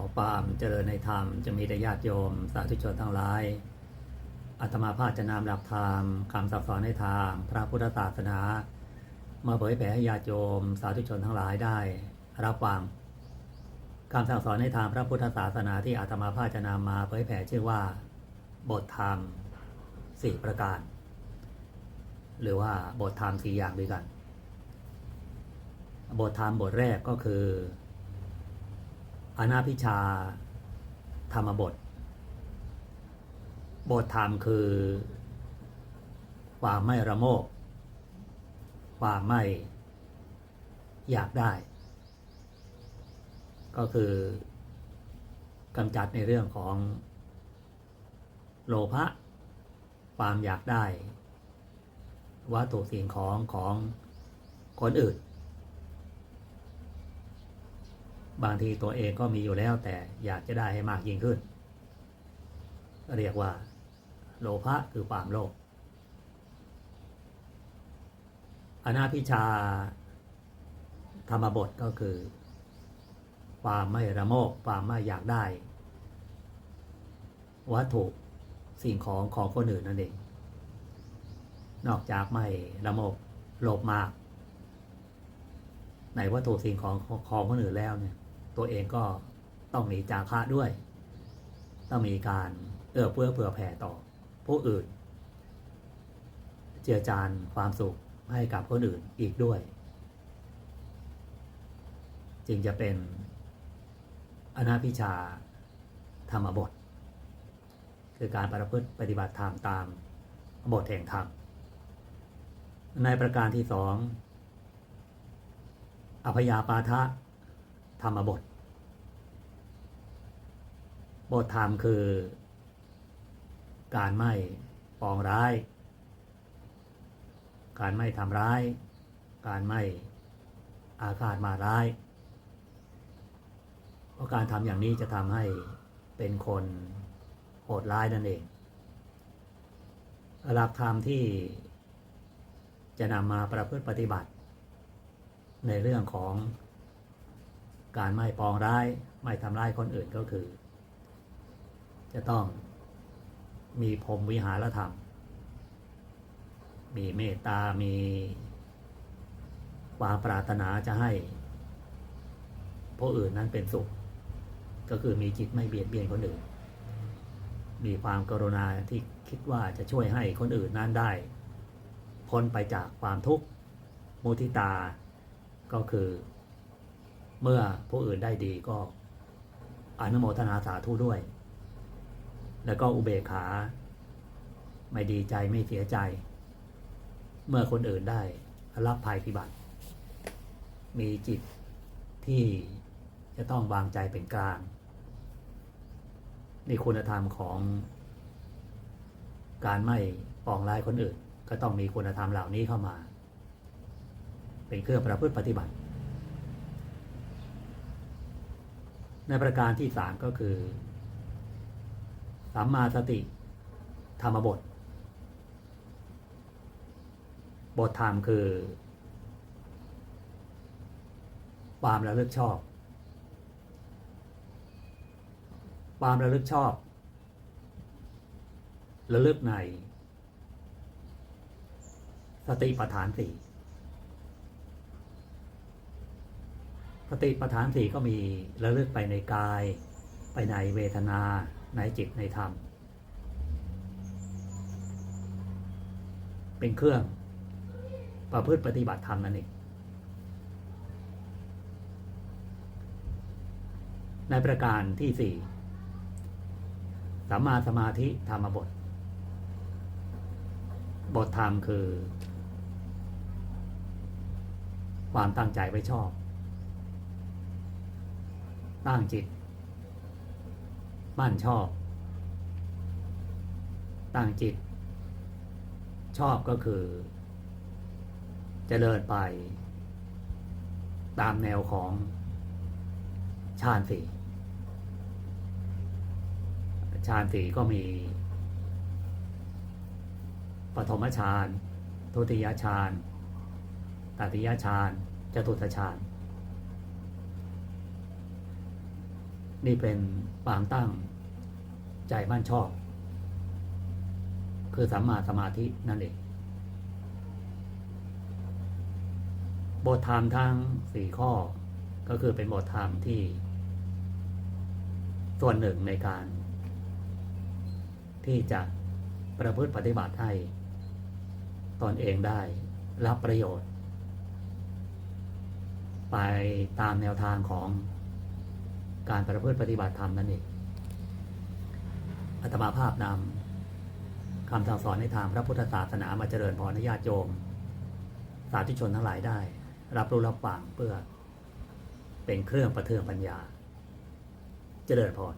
อความเจริญในธรรมจะมีแต่ญาติโยม สาธุชนทั้งหลายอาตมาภาพจะนำหลักธรรมคำสั่งสอนในทาง พระพุทธศาสนา มาเผยแผ่ให้ญาติโยม สาธุชนทั้งหลายได้ รับฟังคำสั่งสอนในทางพระพุทธศาสนาที่อาตมาภาพจะนำมาเผยแผ่ชื่อว่า บทธรรมสี่ประการ หรือว่าบทธรรมสี่อย่างด้วยกัน บทธรรมบทแรกก็คือ อนาพิชาธรรมบท บทธรรมคือความไม่ระโมบความไม่อยากได้ ก็คือกำจัดในเรื่องของโลภะความอยากได้ วัตถุสิ่งของของคนอื่น บางทีตัวเองก็มีอยู่แล้วแต่อยากจะได้ให้มากยิ่งขึ้น เรียกว่า โลภะคือความโลภอนาพิชาธรรมบทก็คือ ความไม่ระโมบความไม่อยากได้ วัตถุสิ่งของของคนอื่นนั่นเอง นอกจากไม่ระโมบโลภมาก ในวัตถุสิ่งของของคนอื่นแล้วเนี่ย ตัวเองก็ต้องมีจาคะด้วย ต้องมีการเอื้อเฟื้อเผื่อแผ่ต่อผู้อื่น เจือจานความสุขให้กับคนอื่นอีกด้วย จึงจะเป็นอนาพิชาธรรมบท คือการประพฤติปฏิบัติธรรมตามบทแห่งธรรมในประการที่สองอภยาปาทะ ธรรมบท บทธรรมคือ การไม่ปองร้าย การไม่ทำร้าย การไม่อาฆาตมาร้าย เพราะการทำอย่างนี้จะทำให้เป็นคนโหดร้ายนั่นเอง หลักธรรมที่จะนำมาประพฤติปฏิบัติ ในเรื่องของ การไม่ปองร้ายไม่ทำร้ายคนอื่นก็คือ จะต้องมีพรมวิหารธรรม มีเมตตา มีความปรารถนาจะให้ผู้อื่นนั้นเป็นสุข ก็คือมีจิตไม่เบียดเบียนคนอื่น มีความกรุณาที่คิดว่าจะช่วยให้คนอื่นนั้นได้ พ้นไปจากความทุกข์มุทิตาก็คือ เมื่อผู้อื่นได้ดีก็อนุโมทนาสาธุด้วย แล้วก็อุเบกขา ไม่ดีใจไม่เสียใจ เมื่อคนอื่นได้รับภัยพิบัติ มีจิตที่จะต้องวางใจเป็นกลางในคุณธรรมของการไม่ปองร้ายคนอื่น ก็ต้องมีคุณธรรมเหล่านี้เข้ามา เป็นเครื่องประพฤติปฏิบัติ ในประการที่สามก็คือสัมมาสติ ธรรมบท บทธรรมคือ ความระลึกชอบ ความระลึกชอบ ระลึกใน สติปัฏฐานสี่ สติปัฏฐานสี่ก็มีระลึกไปในกาย ไปในเวทนาในจิตในธรรม เป็นเครื่องประพฤติปฏิบัติธรรมนั่นเองในประการที่สี่สัมมาสมาธิธรรมบท บทธรรมคือ ความตั้งใจไว้ชอบ ตั้งจิต มั่นชอบ ตั้งจิต ชอบก็คือจเจริญไป ตามแนวของฌานสี่ฌานสี่ก็มีปฐมฌานทุติยฌานตติยฌานจตุตฌาน นี่เป็นความตั้งใจมั่นชอบ คือสัมมาสมาธินั่นเองบทธรรมทั้งสี่ข้อ ก็คือเป็นบทธรรมที่ ส่วนหนึ่งในการ ที่จะประพฤติปฏิบัติให้ตนเองได้รับประโยชน์ ไปตามแนวทางของ การประพฤติปฏิบัติธรรมนั่นเองอัตมาภาพนำคำสั่งสอนในทางพระพุทธศาสนามาเจริญพรญาติโยม สาธุชนทั้งหลายได้ รับรู้รับฟังเพื่อ เป็นเครื่องประเทืองปัญญา เจริญพร